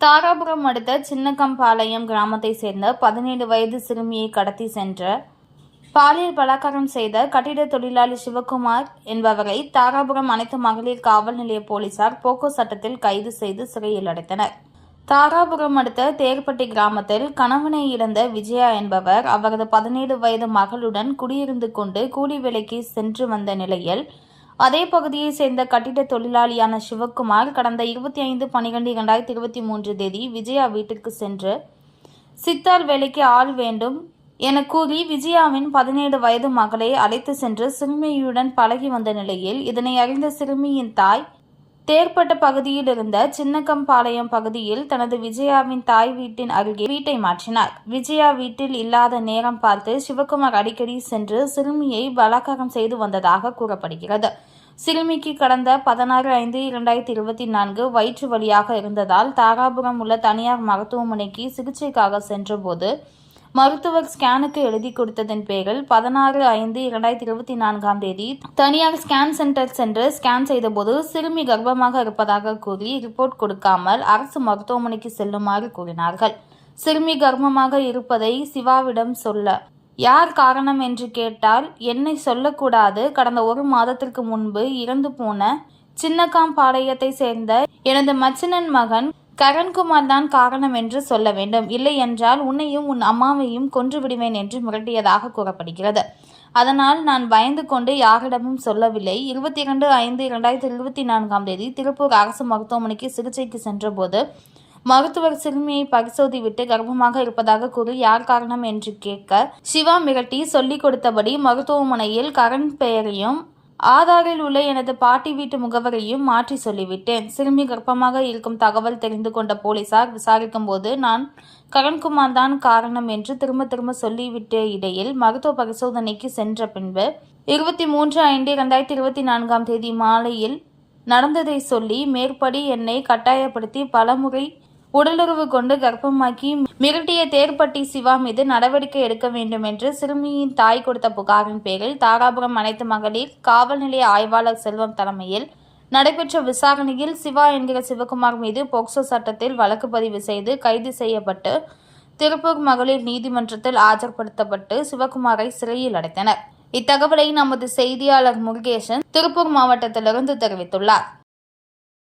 தாராபுரம் அடுத்த சின்னக்கம்பாளையம் கிராமத்தை சேர்ந்த பதினேழு வயது சிறுமியை கடத்தி சென்ற பாலியல் பலாத்காரம் செய்த கட்டிட தொழிலாளி சிவகுமார் என்பவரை தாராபுரம் அனைத்து மகளிர் காவல் நிலைய போலீசார் போக்கோ சட்டத்தில் கைது செய்து சிறையில் அடைத்தனர். தாராபுரம் அடுத்த தேர்பட்டி கிராமத்தில் கணவனை இழந்த விஜயா என்பவர் அவரது பதினேழு வயது மகளுடன் குடியிருந்து கொண்டு கூலி வேலைக்கு சென்று வந்த நிலையில் அதே பகுதியைச் சேர்ந்த கட்டிட தொழிலாளியான சிவக்குமார் கடந்த இருபத்தி ஐந்து பனிரெண்டு இரண்டாயிரத்தி இருபத்தி மூன்று தேதி விஜயா வீட்டிற்கு சென்று சித்தார் வேலைக்கு ஆள் வேண்டும் என கூறி விஜயாவின் பதினேழு வயது மகளை அழைத்து சென்று சிறுமியுடன் பழகி வந்த நிலையில் இதனை அறிந்த சிறுமியின் தாய் தேர்ப்பட்ட பகுதியில் இருந்த சின்னக்கம்பாளையம் பகுதியில் தனது விஜயாவின் தாய் வீட்டின் அருகே வீட்டை மாற்றினார். விஜயா வீட்டில் இல்லாத நேரம் பார்த்து சிவகுமார் அடிக்கடி சென்று சிறுமியை பலாத்காரம் செய்து வந்ததாக கூறப்படுகிறது. சிறுமிக்கு கடந்த பதினாறு ஐந்து இரண்டாயிரத்தி இருபத்தி நான்கு வயிற்று வலியாக இருந்ததால் தாராபுரம் உள்ள தனியார் மருத்துவமனைக்கு சிகிச்சைக்காக சென்றபோது மருத்துவர் ஸ்கேனுக்கு எழுதி கொடுத்ததன் பேரில் பதினாறு ஐந்து இரண்டாயிரத்தி இருபத்தி நான்காம் தேதி தனியார் ஸ்கேன் சென்டர் சென்று ஸ்கேன் செய்தபோது சிறுமி கர்ப்பமாக இருப்பதாக கூறி ரிப்போர்ட் கொடுக்காமல் அரசு மருத்துவமனைக்கு செல்லுமாறு கூறினார்கள். சிறுமி கர்ப்பமாக இருப்பதை சிவாவிடம் சொல்ல யார் காரணம் என்று கேட்டால் என்னை சொல்லக்கூடாது. கடந்த ஒரு மாதத்திற்கு முன்பு இறந்து போன சின்னக்காம்பாளையத்தை சேர்ந்த எனது மச்சினன் மகன் கரண்குமார் தான் காரணம் என்று சொல்ல வேண்டும். இல்லை என்றால் உன்னையும் உன் அம்மாவையும் கொன்று விடுவேன் என்று மிரட்டியதாக கூறப்படுகிறது. அதனால் நான் பயந்து கொண்டு யாரிடமும் சொல்லவில்லை. இருபத்தி இரண்டு ஐந்து இரண்டாயிரத்தி இருபத்தி நான்காம் தேதி திருப்பூர் அரசு மருத்துவமனைக்கு சிகிச்சைக்கு சென்றபோது மருத்துவர் சிறுமியை பரிசோதிவிட்டு கர்ப்பமாக இருப்பதாக கூறி யார் காரணம் என்று கேட்க சிவா மிரட்டி சொல்லிக் கொடுத்தபடி மருத்துவமனையில் கரண் பெயரையும் ஆதாரில் உள்ள எனது பாட்டி வீட்டு முகவரையும் மாற்றி சொல்லிவிட்டேன். சிறுமி கர்ப்பமாக இருக்கும் தகவல் தெரிந்து கொண்ட போலீசார் விசாரிக்கும் போது நான் கரண்குமார் தான் காரணம் என்று திரும்ப திரும்ப சொல்லிவிட்ட இடையில் மருத்துவ பரிசோதனைக்கு சென்ற பின்பு இருபத்தி மூன்று ஐந்து இரண்டாயிரத்தி இருபத்தி நான்காம் தேதி மாலையில் நடந்ததை சொல்லி மேற்படி என்னை கட்டாயப்படுத்தி பலமுறை உடலுறவு கொண்டு கர்ப்பமாக்கி மிரட்டிய தேர்பட்டி சிவா மீது நடவடிக்கை எடுக்க வேண்டும் என்று சிறுமியின் தாய் கொடுத்த புகாரின் பேரில் தாராபுரம் அனைத்து மகளிர் காவல் நிலைய ஆய்வாளர் செல்வம் தலைமையில் நடைபெற்ற விசாரணையில் சிவா என்கிற சிவகுமார் மீது போக்சோ சட்டத்தில் வழக்கு பதிவு செய்து கைது செய்யப்பட்டு திருப்பூர் மகளிர் நீதிமன்றத்தில் ஆஜர்படுத்தப்பட்டு சிவகுமாரை சிறையில் அடைத்தனர். இத்தகவலை நமது செய்தியாளர் முருகேசன் திருப்பூர் மாவட்டத்திலிருந்து தெரிவித்துள்ளார்.